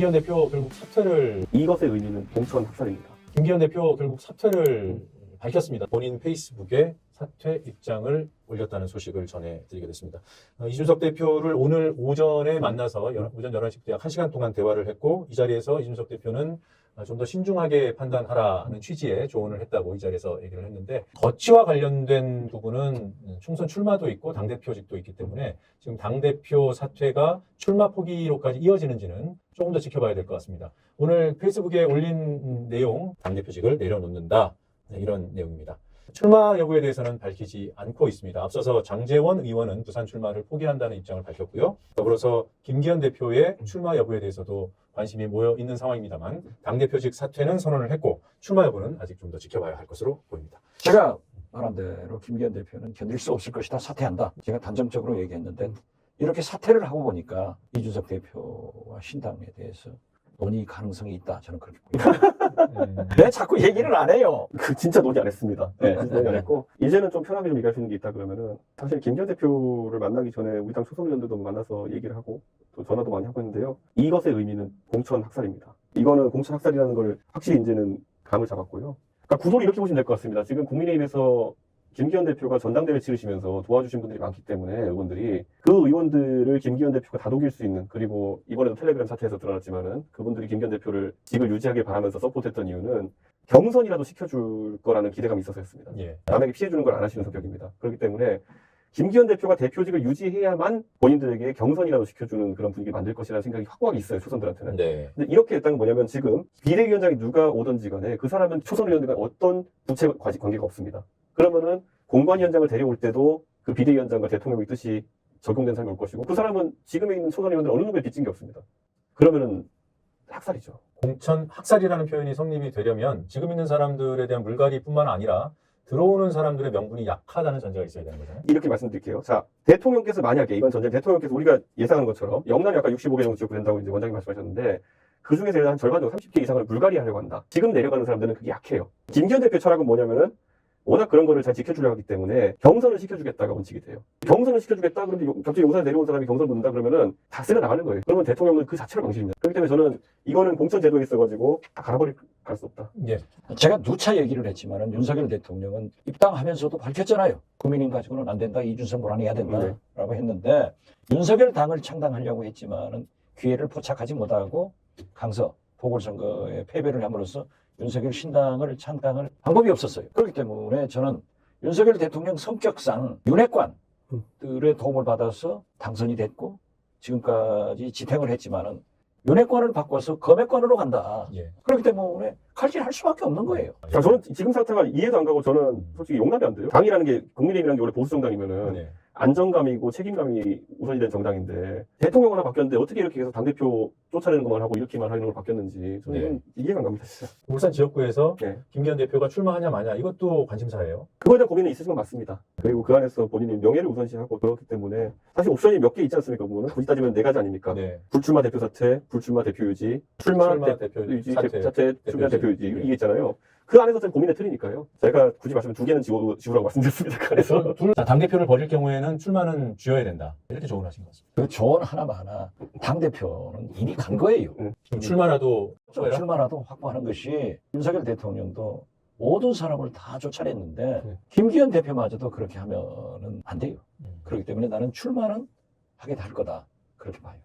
김기현 대표 결국 사퇴를 이것의 의미는 공천 학살입니다. 김기현 대표 결국 사퇴를 밝혔습니다. 본인 페이스북에 사퇴 입장을 올렸다는 소식을 전해드리게 됐습니다. 어, 이준석 대표를 오늘 오전에 만나서 여- 오전 11시부터 약 1시간 동안 대화를 했고 이 자리에서 이준석 대표는 어, 좀 더 신중하게 판단하라는 취지의 조언을 했다고 이 자리에서 얘기를 했는데 거치와 관련된 부분은 총선 출마도 있고 당대표직도 있기 때문에 지금 당대표 사퇴가 출마 포기로까지 이어지는지는 조금 더 지켜봐야 될 것 같습니다. 오늘 페이스북에 올린 음, 내용 당대표직을 내려놓는다 네, 이런 내용입니다. 출마 여부에 대해서는 밝히지 않고 있습니다. 앞서서 장재원 의원은 부산 출마를 포기한다는 입장을 밝혔고요. 더불어서 김기현 대표의 출마 여부에 대해서도 관심이 모여 있는 상황입니다만 당대표직 사퇴는 선언을 했고 출마 여부는 아직 좀 더 지켜봐야 할 것으로 보입니다. 제가 말한 대로 김기현 대표는 견딜 수 없을 것이다 사퇴한다. 제가 단정적으로 얘기했는데 이렇게 사퇴를 하고 보니까 이준석 대표와 신당에 대해서 논의 가능성이 있다. 저는 그렇게 봅니다. 음, 왜 자꾸 얘기를 안 해요? 그 진짜 논의 안 했습니다. 네. 진짜 논의 안 했고 이제는 좀 편하게 좀 얘기할 수 있는 게 있다 그러면은 사실 김기현 대표를 만나기 전에 우리 당 초선 의원들도 만나서 얘기를 하고 또 전화도 많이 하고 있는데요. 이것의 의미는 공천 학살입니다. 이거는 공천 학살이라는 걸 확실히 이제는 감을 잡았고요. 그러니까 구도를 이렇게 보시면 될 것 같습니다. 지금 국민의힘에서 김기현 대표가 전당대회 치르시면서 도와주신 분들이 많기 때문에 의원들이 그 의원들을 김기현 대표가 다독일 수 있는 그리고 이번에도 텔레그램 사태에서 드러났지만은 그분들이 김기현 대표를 직을 유지하길 바라면서 서포트했던 이유는 경선이라도 시켜줄 거라는 기대감이 있어서였습니다. 예. 남에게 피해주는 걸 안 하시는 성격입니다. 그렇기 때문에 김기현 대표가 대표직을 유지해야만 본인들에게 경선이라도 시켜주는 그런 분위기 만들 것이라는 생각이 확고하게 있어요, 초선들한테는. 네. 근데 이렇게 건 뭐냐면 지금 비대위원장이 누가 오든지 간에 그 사람은 초선 의원들과 어떤 부채 관- 관계가 없습니다. 그러면은 공관위원장을 데려올 때도 그 비대위원장과 대통령의 뜻이 적용된 사람이 올 것이고 그 사람은 지금에 있는 초선 의원들 어느 누구에 빚진 게 없습니다. 그러면은 학살이죠. 공천 학살이라는 표현이 성립이 되려면 지금 있는 사람들에 대한 물갈이뿐만 아니라 들어오는 사람들의 명분이 약하다는 전제가 있어야 되는 거잖아요. 이렇게 말씀드릴게요. 자, 대통령께서 만약에 이번 전쟁 대통령께서 우리가 예상하는 것처럼 영남이 아까 65개 정도 지역구 된다고 이제 원장님 말씀하셨는데 그 중에서 한 절반 정도 30개 이상을 물갈이하려고 한다. 지금 내려가는 사람들은 그게 약해요. 김기현 대표 철학은 뭐냐면은 워낙 그런 거를 잘 지켜주려고 하기 때문에 경선을 시켜주겠다가 원칙이 돼요. 경선을 시켜주겠다 그런데 요- 갑자기 용산에 내려온 사람이 경선 붙는다 그러면은 다 쓸어 나가는 거예요. 그러면 대통령은 그 자체로 망신입니다. 그렇기 때문에 저는 이거는 공천 제도에 있어가지고 다 갈아버릴 수 없다. 예. 제가 누차 얘기를 했지만은 윤석열 대통령은 입당하면서도 밝혔잖아요. 국민인 가지고는 안 된다. 이준석 몰아내야 된다라고 했는데 윤석열 당을 창당하려고 했지만은 기회를 포착하지 못하고 강서 보궐선거에 패배를 함으로써 윤석열 신당을 창당할 방법이 없었어요. 그렇기 때문에 저는 윤석열 대통령 성격상 윤핵관들의 도움을 받아서 당선이 됐고 지금까지 지탱을 했지만은 윤핵관을 바꿔서 검핵관으로 간다. 예. 그렇기 때문에 칼질할 수밖에 없는 거예요. 자, 저는 지금 상태가 이해도 안 가고 저는 솔직히 용납이 안 돼요. 당이라는 게 국민의힘이라는 게 원래 보수 정당이면은 네. 안정감이고 책임감이 우선이 된 정당인데 대통령 하나 바뀌었는데 어떻게 이렇게 해서 당대표 쫓아내는 것만 하고 이렇게만 하는 걸 바뀌었는지 저는 이건 이해가 안 갑니다 진짜 울산 지역구에서 네. 김기현 대표가 출마하냐 마냐 이것도 관심사예요. 그거에 대한 고민은 있으신 건 맞습니다 그리고 그 안에서 본인이 명예를 우선시하고 그렇기 때문에 사실 옵션이 몇 개 있지 않습니까 그거는 굳이 따지면 네 가지 아닙니까 네. 불출마 대표 사퇴 불출마 대표 유지 출마, 출마 대, 대표 유지 사퇴, 사퇴 출마 대표 네. 이게 있잖아요 그 안에서 좀 고민의 틀이니까요 제가 굳이 말씀을 두 개는 지워, 지우라고 말씀드렸습니다 그 안에서 둘당 대표를 버릴 경우에는 출마는 쥐어야 된다. 이렇게 조언하신 것 같습니다. 그 조언 하나마나 당대표는 이미 간 거예요. 지금 출마라도 좀 출마라도 확보하는 것이 윤석열 대통령도 모든 사람을 다 쫓아냈는데 네. 김기현 대표마저도 그렇게 하면은 안 돼요. 음. 그렇기 때문에 나는 출마는 하게 될 거다. 그렇게 봐요.